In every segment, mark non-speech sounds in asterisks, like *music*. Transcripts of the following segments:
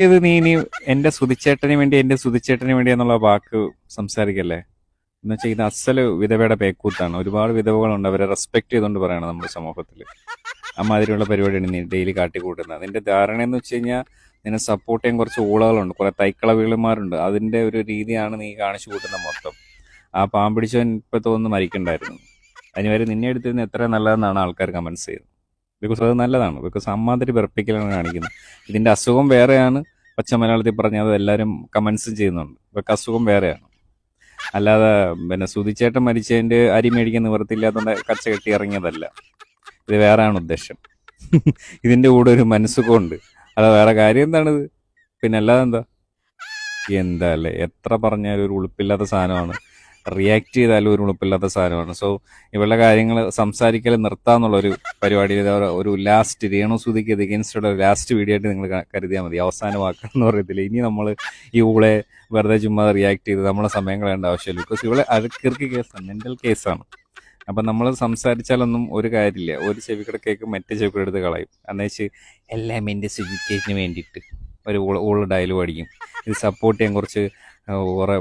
ഇത് നീ നീ എന്റെ സുതിച്ചേട്ടന് വേണ്ടി എന്റെ സുതിച്ചേട്ടന് വേണ്ടി എന്നുള്ള വാക്ക് സംസാരിക്കല്ലേ? എന്ന് വെച്ചാൽ ഇത് അസൽ വിധവയുടെ പേക്കൂത്താണ്. ഒരുപാട് വിധവകളുണ്ട്. അവരെ റെസ്പെക്ട് ചെയ്തുകൊണ്ട് പറയണം നമ്മുടെ സമൂഹത്തിൽ അമ്മാതിരിയുള്ള പരിപാടിയാണ് നീ ഡെയിലി കാട്ടിക്കൂട്ടുന്നത്. അതിന്റെ ധാരണ എന്ന് വെച്ച് കഴിഞ്ഞാൽ നിന്നെ സപ്പോർട്ട് ചെയ്യാൻ കുറച്ച് ഊളകളുണ്ട്. കുറെ തൈക്കളവികളുമാരുണ്ട്. അതിന്റെ ഒരു രീതിയാണ് നീ കാണിച്ചു കൂട്ടുന്നത് മൊത്തം. ആ പാമ്പിടിച്ചവൻ ഇപ്പൊ തോന്നുന്നു മരിക്കണ്ടായിരുന്നു. അതിന് വരെ നിന്നെ എടുത്തിരുന്ന എത്ര നല്ലതെന്നാണ് ആൾക്കാർ കമൻസ് ചെയ്തത് ബിക്കോസ് അത് നല്ലതാണ്. ബിക്കോസ് അമ്മാതിരി വെറുപ്പിക്കലാണ് കാണിക്കുന്നത്. ഇതിന്റെ അസുഖം വേറെയാണ്. പച്ച മലയാളത്തിൽ പറഞ്ഞത് എല്ലാവരും കമൻസും ചെയ്യുന്നുണ്ട്. ഇവർക്ക് അസുഖം വേറെയാണ്. അല്ലാതെ പിന്നെ സുതിച്ചേട്ടൻ മരിച്ചതിന്റെ അരി മേടിക്കാൻ നിവൃത്തിയില്ലാത്തതുകൊണ്ട് കച്ച കെട്ടി ഇറങ്ങിയതല്ല. ഇത് വേറെയാണ് ഉദ്ദേശം. ഇതിന്റെ കൂടെ ഒരു മനസ്സുഖമുണ്ട്. അല്ല വേറെ കാര്യം എന്താണിത്? പിന്നെ അല്ലാതെ എന്താ? എന്താ അല്ലേ? എത്ര പറഞ്ഞാലും ഒരു ഉളുപ്പില്ലാത്ത സാധനമാണ്. റിയാക്ട് ചെയ്താലും ഒരു ഉളുപ്പില്ലാത്ത സാധനമാണ്. സോ ഇവളുടെ കാര്യങ്ങൾ സംസാരിക്കൽ നിർത്താന്നുള്ള ഒരു പരിപാടിയിൽ ഒരു ലാസ്റ്റ് രേണു സുതിക്ക് എഗൻസ്റ്റുള്ള ലാസ്റ്റ് വീഡിയോ ആയിട്ട് നിങ്ങൾ കരുതിയാൽ മതി. അവസാന വാക്കെന്ന് പറയത്തില്ല? ഇനി നമ്മൾ ഊളെ വെറുതെ ചുമ്മാ റിയാക്ട് ചെയ്ത് നമ്മളെ സമയം കളയേണ്ട ആവശ്യമില്ല. ബിക്കോസ് ഇവളെ അഴുക്കിർക്ക് കേസാണ് മെന്റൽ കേസാണ് അപ്പൊ നമ്മൾ സംസാരിച്ചാലൊന്നും ഒരു കാര്യമില്ല. ഒരു ചെവിക്കട കേക്ക് മറ്റേ ചെവിക്കട എടുത്ത് കളയും എന്നുവെച്ച് എല്ലാം എന്റെ സുജിക്കേറ്റിന് വേണ്ടിയിട്ട് ഒരു ഊള ഡയലോഗ് അടിക്കും. ഇത് സപ്പോർട്ട് ചെയ്യാൻ കുറച്ച് കുറെ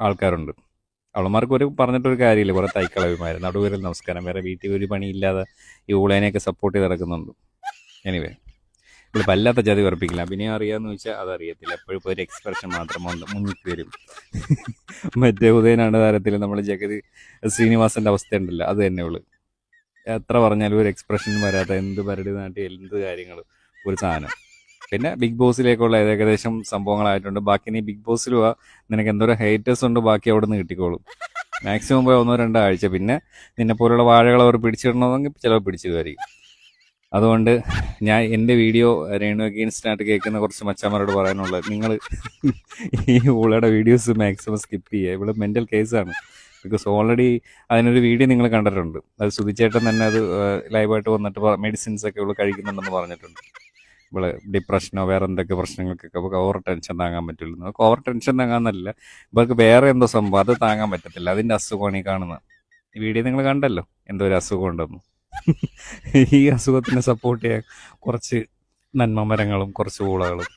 ആൾക്കാരുണ്ട്. അവളമാർക്ക് ഒരു പറഞ്ഞിട്ടൊരു കാര്യമില്ല. കുറെ തൈക്കളവിമാര്. നടുവരിൽ നമസ്കാരം. വേറെ വീട്ടിൽ ഒരു പണിയില്ലാതെ ഈ ഊളേനെയൊക്കെ സപ്പോർട്ട് ചെയ്ത് നടക്കുന്നുണ്ട്. എനിവേ ഇവിടെ വല്ലാത്ത ജാതി ഉറപ്പിക്കില്ല അഭിനയം അറിയാമെന്ന് വെച്ചാൽ അതറിയത്തില്ല എപ്പോഴും ഒരു എക്സ്പ്രഷൻ മാത്രം മുന്നിട്ട് വരും. മറ്റേ ഉദയനാണ് താരത്തിൽ നമ്മൾ ജഗതി ശ്രീനിവാസന്റെ അവസ്ഥ ഉണ്ടല്ലോ അത് തന്നെ ഉള്ളു എത്ര പറഞ്ഞാലും ഒരു എക്സ്പ്രഷൻ വരാത്ത എന്ത് പരടി നാട്ടി എന്ത് കാര്യങ്ങളും. ഒരു സാധനം. പിന്നെ ബിഗ് ബോസിലേക്കുള്ള ഏകദേശം സംഭവങ്ങളായിട്ടുണ്ട്. ബാക്കി നീ ബിഗ് ബോസിൽ പോവാ. നിനക്ക് എന്തോരം ഹേറ്റേഴ്സ് ഉണ്ട് ബാക്കി അവിടെ നിന്ന് കിട്ടിക്കോളും. മാക്സിമം പോയി ഒന്നോ രണ്ടോ ആഴ്ച. പിന്നെ നിന്നെ പോലുള്ള വാഴകൾ അവർ പിടിച്ചിടണമെങ്കിൽ ചിലപ്പോൾ പിടിച്ചിടുമായിരിക്കും അതുകൊണ്ട് ഞാൻ എന്റെ വീഡിയോ രേണു അഗെയിൻസ്റ്റായിട്ട് കേൾക്കുന്ന കുറച്ച് മച്ചാമാരോട് പറയാനുള്ളത്. നിങ്ങൾ ഈ ഊളയുടെ വീഡിയോസ് മാക്സിമം സ്കിപ്പ് ചെയ്യുക. ഇവിടെ മെന്റൽ കേസാണ് ബിക്കോസ് ഓൾറെഡി അതിനൊരു വീഡിയോ നിങ്ങൾ കണ്ടിട്ടുണ്ട്. അത് സുധിച്ചേട്ടൻ തന്നെ അത് ലൈവായിട്ട് വന്നിട്ട് മെഡിസിൻസ് ഒക്കെ ഇവിടെ കഴിക്കുന്നുണ്ടെന്ന് പറഞ്ഞിട്ടുണ്ട്. ഡിപ്രഷനോ വേറെ എന്തൊക്കെ പ്രശ്നങ്ങൾക്കൊക്കെ അവർക്ക് ഓവർ ടെൻഷൻ താങ്ങാൻ പറ്റില്ല നമുക്ക് ഓവർ ടെൻഷൻ താങ്ങാന്നല്ല. ഇവർക്ക് വേറെ എന്തോ സംഭവം അത് താങ്ങാൻ പറ്റത്തില്ല. അതിന്റെ അസുഖമാണ് ഈ കാണുന്നത്. ഈ വീഡിയോ നിങ്ങൾ കണ്ടല്ലോ? എന്തോ ഒരു അസുഖം ഉണ്ടെന്ന്. *laughs* ഈ അസുഖത്തിനെ സപ്പോർട്ട് ചെയ്യാൻ കുറച്ച് നന്മ മരങ്ങളും കുറച്ച് ഊളകളും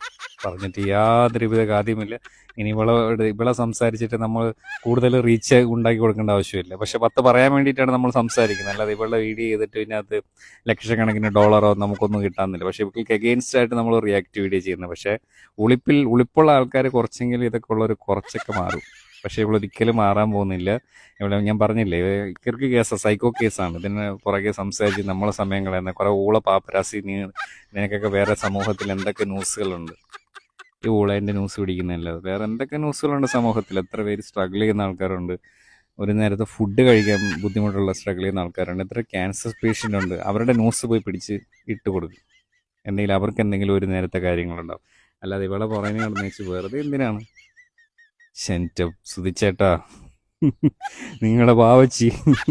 പറഞ്ഞിട്ട് യാതൊരു വിധ കാര്യമില്ല ഇനി ഇവളെ ഇവളെ സംസാരിച്ചിട്ട് നമ്മൾ കൂടുതൽ റീച്ച് ഉണ്ടാക്കി കൊടുക്കേണ്ട ആവശ്യമില്ല. പക്ഷെ പത്ത് പറയാൻ വേണ്ടിയിട്ടാണ് നമ്മൾ സംസാരിക്കുന്നത്. അല്ലാതെ ഇവളുടെ വീഡിയോ ചെയ്തിട്ട് പിന്നെ അത് ലക്ഷക്കണക്കിന് ഡോളറോ നമുക്കൊന്നും കിട്ടാന്നില്ല പക്ഷെ ഇവൾക്ക് അഗെയിൻസ്റ്റ് ആയിട്ട് നമ്മൾ റിയാക്ട് വീഡിയോ ചെയ്യുന്നത് പക്ഷെ ഉളിപ്പിൽ ഉളിപ്പുള്ള ആൾക്കാർ കുറച്ചെങ്കിലും ഇതൊക്കെ ഉള്ളൊരു കുറച്ചൊക്കെ മാറും. പക്ഷെ ഇവളൊരിക്കലും മാറാൻ പോകുന്നില്ല. ഇവിടെ ഞാൻ പറഞ്ഞില്ലേ ഇക്കർക്ക് കേസാണ് സൈക്കോ കേസാണ് ഇതിന് പുറകെ സംസാരിച്ച് നമ്മളെ സമയം കളയുന്ന കുറെ ഊള പാപ്പരാസി നീ നിനക്കൊക്കെ വേറെ സമൂഹത്തിൽ എന്തൊക്കെ ന്യൂസുകളുണ്ട് ഈ ഓളേന്റെ ന്യൂസ് പിടിക്കുന്നതല്ലാതെ വേറെ എന്തൊക്കെ ന്യൂസുകളുണ്ട് സമൂഹത്തിൽ? എത്ര പേര് സ്ട്രഗിൾ ചെയ്യുന്ന ആൾക്കാരുണ്ട്? ഒരു നേരത്തെ ഫുഡ് കഴിക്കാൻ ബുദ്ധിമുട്ടുള്ള സ്ട്രഗിൾ ചെയ്യുന്ന ആൾക്കാരുണ്ട്. എത്ര ക്യാൻസർ പേഷ്യന്റ് ഉണ്ട്? അവരുടെ ന്യൂസ് പോയി പിടിച്ച് ഇട്ട് കൊടുക്കും. എന്തെങ്കിലും അവർക്ക് എന്തെങ്കിലും ഒരു നേരത്തെ കാര്യങ്ങളുണ്ടാവും. അല്ലാതെ ഇവിടെ പുറമേ നടന്നു വെച്ച് വെറുതെ എന്തിനാണ്? ശെന്റ സുതിച്ചേട്ടാ നിങ്ങളെ വാവച്ചി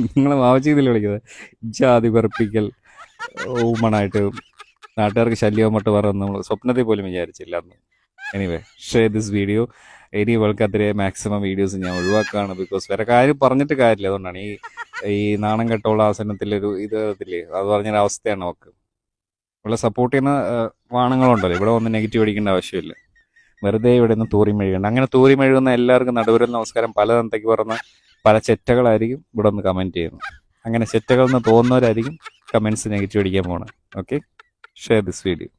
നിങ്ങളെ വാവച്ചി ഇതിൽ വിളിക്കുന്നത് ജാതി പറപ്പിക്കൽ ഊമണായിട്ട് നാട്ടുകാർക്ക് ശല്യവും മട്ട് പറയുന്നത് നമ്മൾ സ്വപ്നത്തെ പോലും വിചാരിച്ചില്ല അന്ന്. എനിവേ ഷെയർ ദിസ് വീഡിയോ ഇനി ഇവൾക്കെതിരെ മാക്സിമം വീഡിയോസ് ഞാൻ ഒഴിവാക്കുകയാണ് ബിക്കോസ് വേറെ കാര്യം പറഞ്ഞിട്ട് കാര്യമില്ല. അതുകൊണ്ടാണ് ഈ ഈ നാണം കെട്ടുള്ള ആസനത്തിലൊരു ഇത് ഇതില്ലേ? അത് പറഞ്ഞൊരു അവസ്ഥയാണ് അവൾക്ക്. ഇവിടെ സപ്പോർട്ട് ചെയ്യുന്ന വാണങ്ങളുണ്ടല്ലോ ഇവിടെ വന്ന് നെഗറ്റീവ് അടിക്കേണ്ട ആവശ്യമില്ല. വെറുതെ ഇവിടെ നിന്ന് തൂറി മെഴുകണ്ട. അങ്ങനെ തൂറി മെഴുകുന്ന എല്ലാവർക്കും നടുവരൽ നമസ്കാരം. പല തന്തയ്ക്ക് പറഞ്ഞ പല ചെറ്റകളായിരിക്കും ഇവിടെ ഒന്ന് കമന്റ് ചെയ്യുന്നത്. അങ്ങനെ ചെറ്റകൾ എന്ന് തോന്നുന്നവരായിരിക്കും കമൻസ് നെഗറ്റീവ് അടിക്കാൻ പോകണം ഓക്കെ ഷെയർ ദിസ് വീഡിയോ